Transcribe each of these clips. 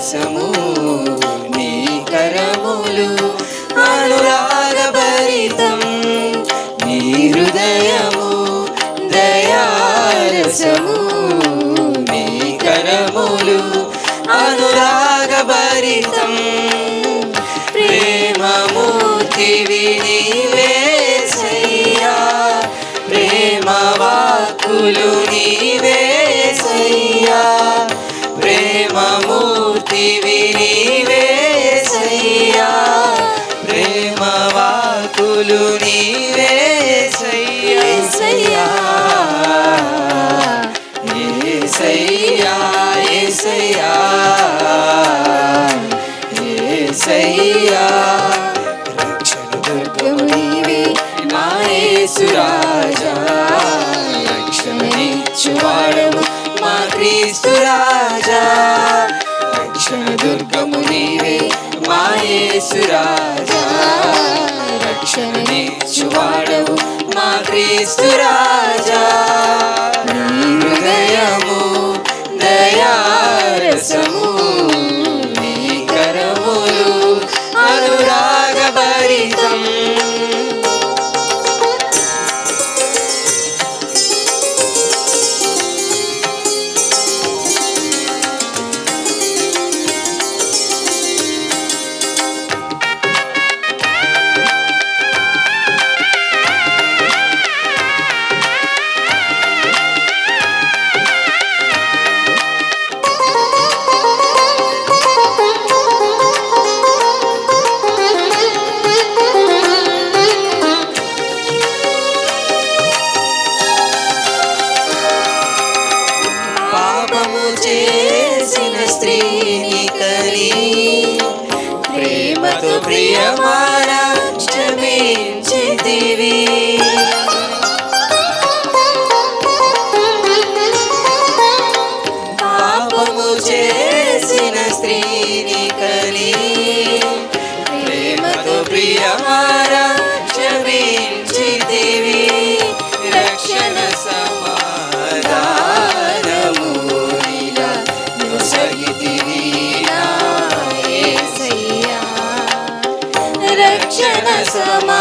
దయారసము నీ కరములు అనురాగభరితం. నీ హృదయము దయారసము నీ కరములు అనురాగభరితం. ప్రేమమూర్తివి నీవేసయ్యా క్రీస్తు రాజా. రక్షణ దుర్గము నీవే మా రక్షణ నేర్చువాడవు మా క్రీస్తు రాజా. నీ హృదయము దయారసము ప్రేమతో ప్రియమాన క్షమించితివి పాపము చేసిన స్త్రీని కని ప్రేమతో రక్షణ సమాధానము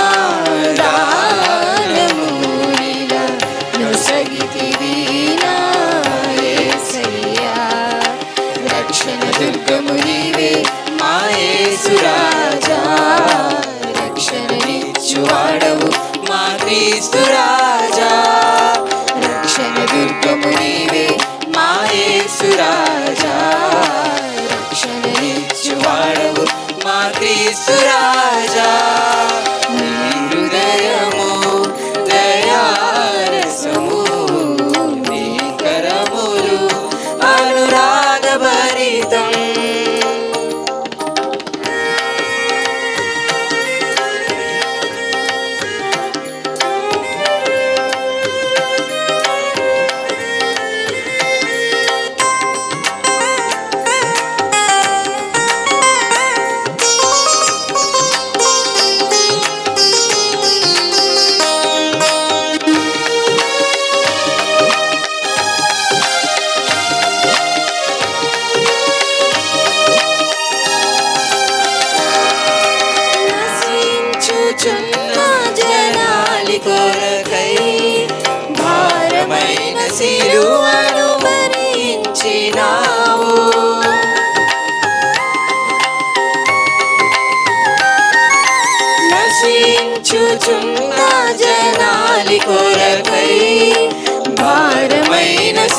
నీలా నొసగితివి నా యేసయ్యా రక్షణ దుర్గము నీవే మా యేసురాజా రక్షణనిచ్చువాడవు మా క్రీస్తు రాజా రక్షణ దుర్గము నీవే మా యేసురాజా రక్షణనిచ్చువాడవు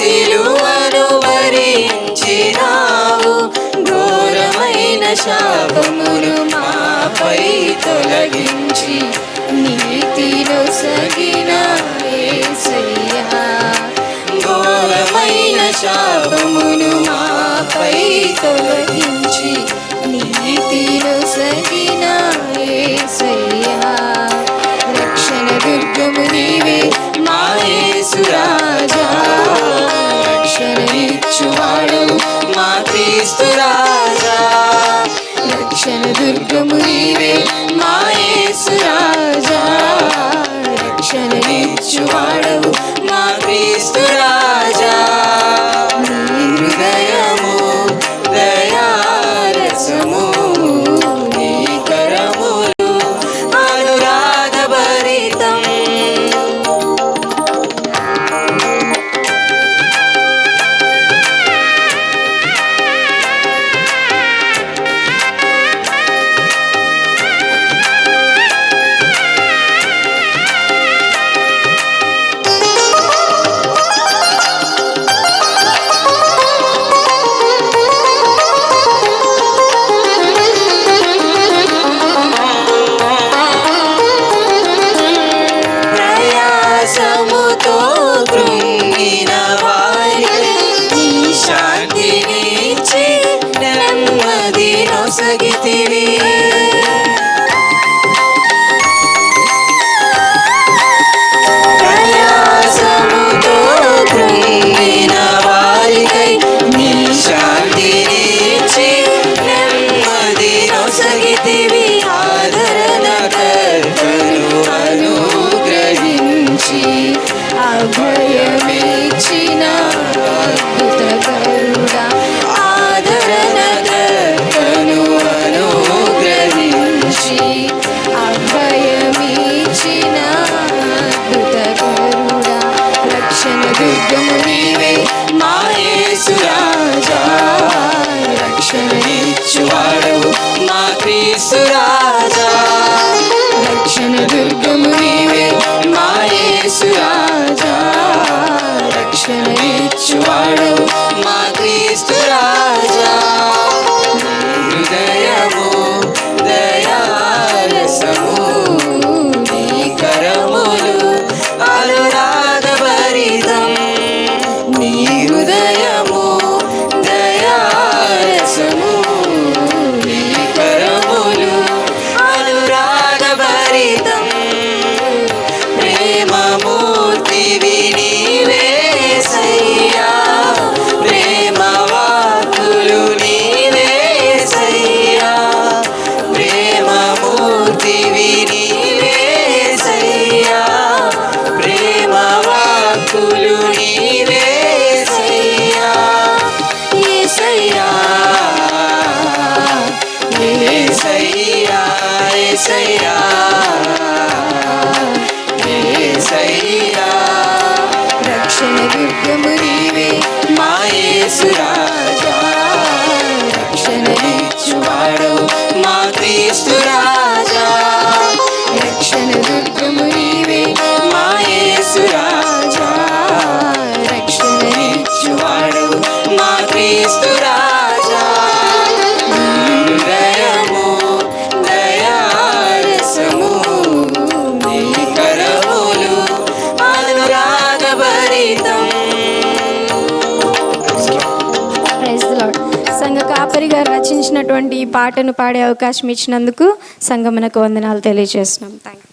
సిలువను భరించినావు ఘోరమైన శాపమును మాపై తొలగించి నీతిలో సగిన ఘోరమైన శాపమును మాపై తొలగించి నీతిలో సగిన రక్షణ దుర్గము నీవే మా యేసురాజా రక్షణనిచ్చువాడు మా క్రీస్తు రాజా రక్షణ దుర్గము నీవే మా యేసురాజా రక్షణనిచ్చువాడవు మా ಒದಗಿತೀರಿ మార్గము నీవే మాయేసురాజా రక్షణ ఇచ్చువాడవు మా క్రీసురా yeah. కుమారి గారు రచించినటువంటి ఈ పాటను పాడే అవకాశం ఇచ్చినందుకు సంగమనకు వందనాలు తెలియజేస్తున్నాం. థ్యాంక్